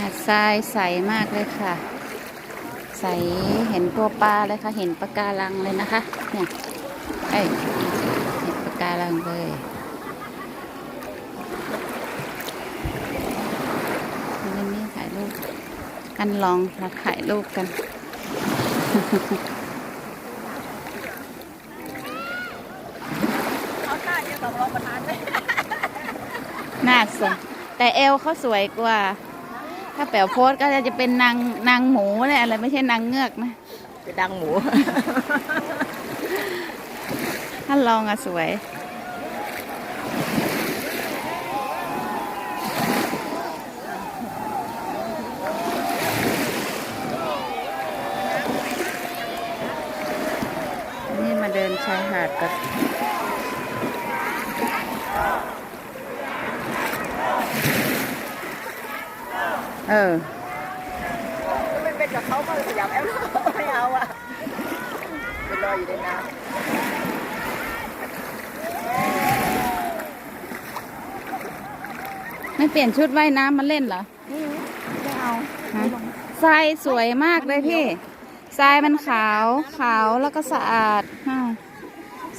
หาดทรายใสมากเลยค่ะ ใสเห็นตัวปลาเลยค่ะ เห็นปะการังเลยนะคะ เนี่ยเอ้ยเห็นปะการังเลยวันนี้ถ่ายรูปกันลองมาถ่ายรูปกันเขาหน้าเดียวกับรองประธานเลยน่าสวยแต่เอวเขาสวยกว่า ถ้าแป๋วโพสก็จะเป็นนางนางหมูเนี่ยอะไรไม่ใช่นางเงือกนะจะดังหมูถ้าลองอะสวย นี่มาเดินชายหาดกัน เออไม่เป็นกับเขาก็ขยับแอปไม่เอาอะไปรออยู่ในน้ไม่เปลี่ยนชุดว่ายน้ำมาเล่นเหรอำไม่เอาฮะทรายสวยมากเลยพี่ทรายมันขาวขาวแล้วก็สะอาดฮะ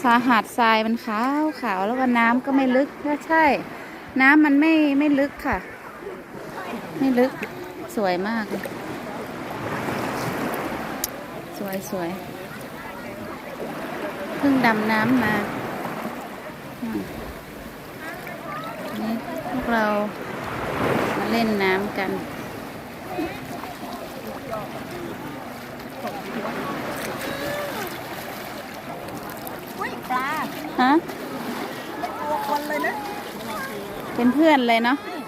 สาหัสทรายมันขาวขาวแล้วก็น้ำก็ไม่ลึกก็ใช่ น้ำมันไม่ไม่ลึกค่ะ ไม่ลึก สวยมากเลยสวยสวยเพิ่งดำน้ำมาอืมนี่พวกเรามาเล่นน้ำกันอุ้ยปลาฮะตัวคนเลยนะเป็นเพื่อนเลยเนาะอืม